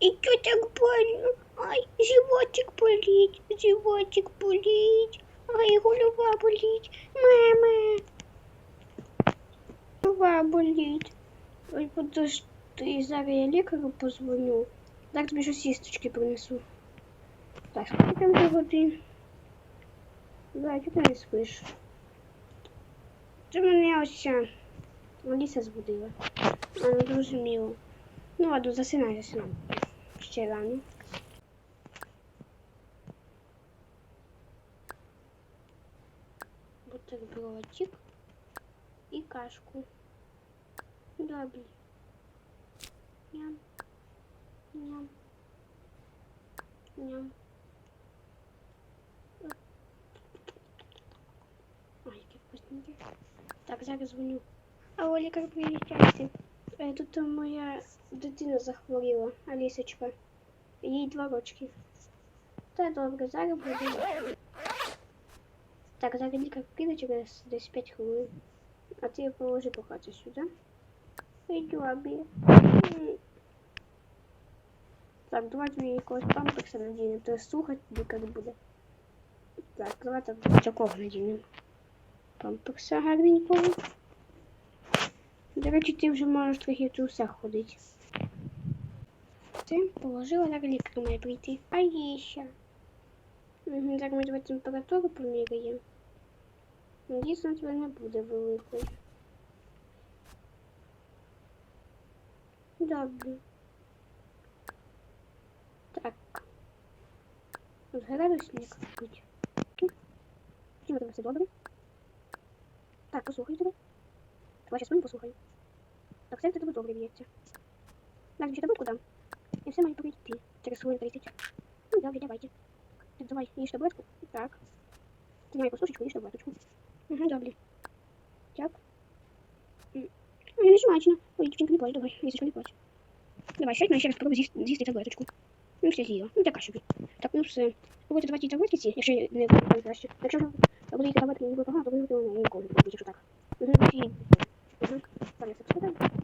і чо так больно? Ай, животик болить, животик болить. Ай, голова болить. Мама. Голова болить. Ой, подожди, зараз я лікарю позвоню. Зараз тобі щось їсточки принесу. Так, скільки там вже годин? Да, ти не спиш? Це мене ось Аліса збудила. А, ну зрозуміло. Ну ладно, засинай, засинай. Ще рано. Бутербродик і кашку. Добре. Ням. Ням. Ням. Ой, яке вкусненьке. Так, зараз дзвоню. Алло, лікар, приїжджайте. Е, Тут моя дитина захворіла, Алісочка. Їй два рочки. Та добре, зараз буду. Так, зараз лікар прийде через десь 5 хвилин. А ти положи поки сюди. І добре. М. Так, давайте мені якогось памперса надінемо, то слухати лікар буде. Так, давайте такого надінемо. Памперса гарненького. До речі, ти вже можеш трохи в трусах ходити. Ти положила, зараз лікар має прийти. А є ще. Угу, зараз ми тебе температуру поміряємо. Дійсно, тебе не буде великою. Добре. Так. Градусник. Чим тебе все добре? Так, послухай тебе. Давай сейчас послухаю. Так, серце тебе добре б'ється. Так, ще таблетку дам. І все має пройти. Через хвилин 30. Ну, добре, давайте. Так, давай, їж таблетку. Так. Тримай кусочечку, їж таблеточку. Угу, добре. Так. Ой, не смачно. Ой, дівчинка, не плач, давай, лісочка, не плач. Давай, сядь, на ще раз спробуй з'їсти, з'їсти таблеточку. Ну, все з'їла. Ну, така собі. Так, ну все. Спробуйте давати таблетки ці, якщо не буде краще. Якщо ж буде їсти таблетки не буде погано, то ви готові ніколи так. Угу. Угу. Так.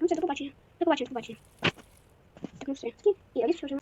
Ну, все, до побачення. До побачення, до побачення. Так, ну все. І Алісочка вже